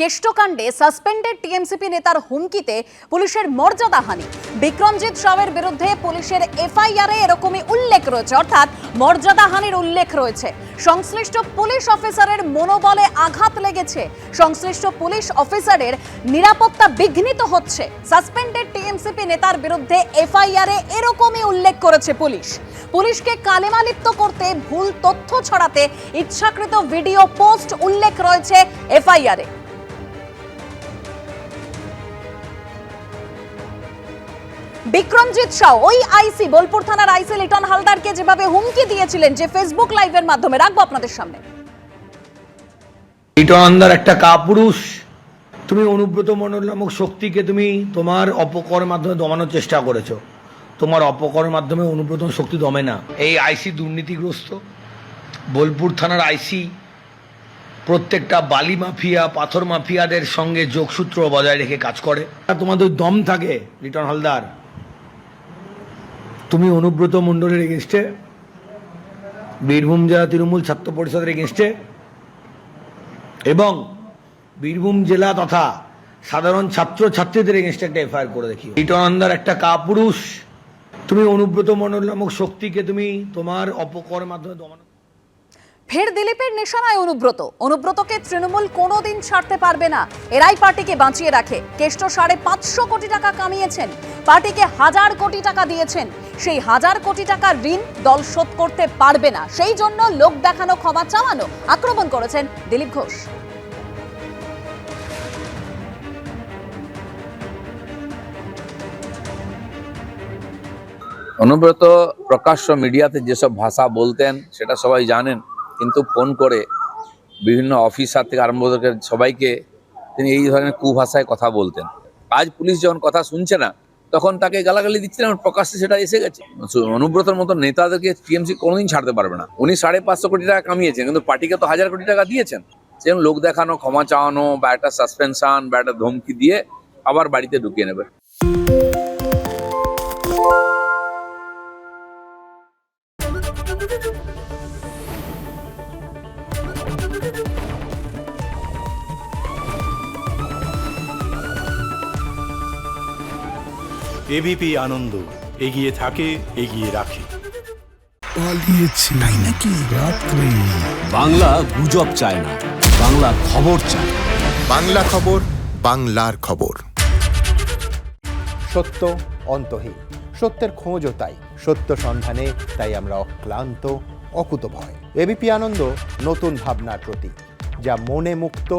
কেষ্টকাণ্ডে suspended TMCP নেতার হুমকিতে পুলিশের মর্যাদাহানি বিক্রমজিৎ রাওয়ের বিরুদ্ধে পুলিশের এফআইআরে এরকমই উল্লেখ রয়েছে, অর্থাৎ মর্যাদাহানির উল্লেখ রয়েছে। সংশ্লিষ্ট পুলিশ অফিসারের মনোবলে আঘাত লেগেছে। সংশ্লিষ্ট পুলিশ অফিসারের নিরাপত্তা বিঘ্নিত হচ্ছে। সাসপেন্ডেড টিএমসিপি নেতার বিরুদ্ধে এফআইআরে এরকমই উল্লেখ করেছে পুলিশ। পুলিশকে কালেমালিপ্ত করতে ভুল তথ্য ছড়াতে ইচ্ছাকৃত ভিডিও পোস্ট উল্লেখ রয়েছে এফআইআরে। বিক্রমজিৎ শাহ ওই আইসি, বোলপুর থানার আইসি লিটন হালদারকে যেভাবে হুমকি দিয়েছিলেন যে ফেসবুক লাইভের মাধ্যমে, রাখব আপনাদের সামনে। ইটনন্দার একটা কাপুরুষ। তুমি অনুব্রত মণ্ডল নামক শক্তিকে তুমি তোমার অপকর মাধ্যমে দমানোর চেষ্টা করেছ। তোমার অপকর্মের মাধ্যমে অনুব্রত শক্তি দমে না। এই আইসি দুর্নীতিগ্রস্ত। বোলপুর থানার আইসি প্রত্যেকটা বালি মাফিয়া, পাথর মাফিয়াদের সঙ্গে যোগসূত্র বজায় রেখে কাজ করে। তোমাদের দম থাকে রিটন হালদার। তুমি অনুব্রত মণ্ডলের এগেনস্টে বীরভূম জেলা তৃণমূল ছাত্র পরিষদের এগেনস্টে এবং বীরভূম জেলা তথা সাধারণ ছাত্র ছাত্রীদের এগেনস্টে একটা এফআইআর করে দেখি। ইটনন্দার একটা কাপুরুষ। তুমি অনুব্রত মণ্ডল নামক শক্তিকে তুমি তোমার অপকর মাধ্যমে দমানো ফের দিলীপের নিশানায় অনুব্রত। অনুব্রতকে তৃণমূল কোনোদিন ছাড়তে পারবে না। এরাই পার্টিকে বাঁচিয়ে রাখে। কেষ্ট সাড়ে পাঁচশো কোটি টাকা কামিয়েছেন। পার্টিকে হাজার কোটি টাকা দিয়েছেন। সেই হাজার কোটি টাকার ঋণ দল শোধ করতে পারবে না। সেই জন্য লোক দেখানো, ক্ষমা চাওয়ানো আক্রমণ করেছেন দিলীপ ঘোষ। অনুব্রত প্রকাশ্য মিডিয়াতে যেসব ভাষা বলতেন, সেটা সবাই জানেন, কিন্তু ফোন করে বিভিন্ন অফিসার থেকে আরম্ভ সবাইকে তিনি এই ধরনের কুভাষায় কথা বলতেন। আজ পুলিশ যখন কথা শুনছে না তখন তাকে গালাগালি দিচ্ছেন এবং প্রকাশ্যে সেটা এসে গেছে। অনুব্রতর মতো নেতাদেরকে টিএমসি কোনোদিন ছাড়তে পারবে না। উনি সাড়ে পাঁচশো কোটি টাকা কামিয়েছেন, কিন্তু পার্টিকে তো হাজার কোটি টাকা দিয়েছেন। সেজন্য লোক দেখানো, ক্ষমা চাওয়ানো, বা একটা সাসপেনশন বা একটা ধমকি দিয়ে আবার বাড়িতে ঢুকিয়ে নেবে। এবিপি আনন্দ এগিয়ে থাকে এগিয়ে রাখে। পালিয়েছে। তাই নাকি? রাত্রে। বাংলা গুজব চায় না বাংলা খবর চায়। বাংলা খবর বাংলার খবর। সত্য অন্তহীন সত্যের খোঁজও তাই। সত্য সন্ধানে তাই আমরা অক্লান্ত অকুতভয়। এবিপি আনন্দ নতুন ভাবনার প্রতীক যা মনে মুক্ত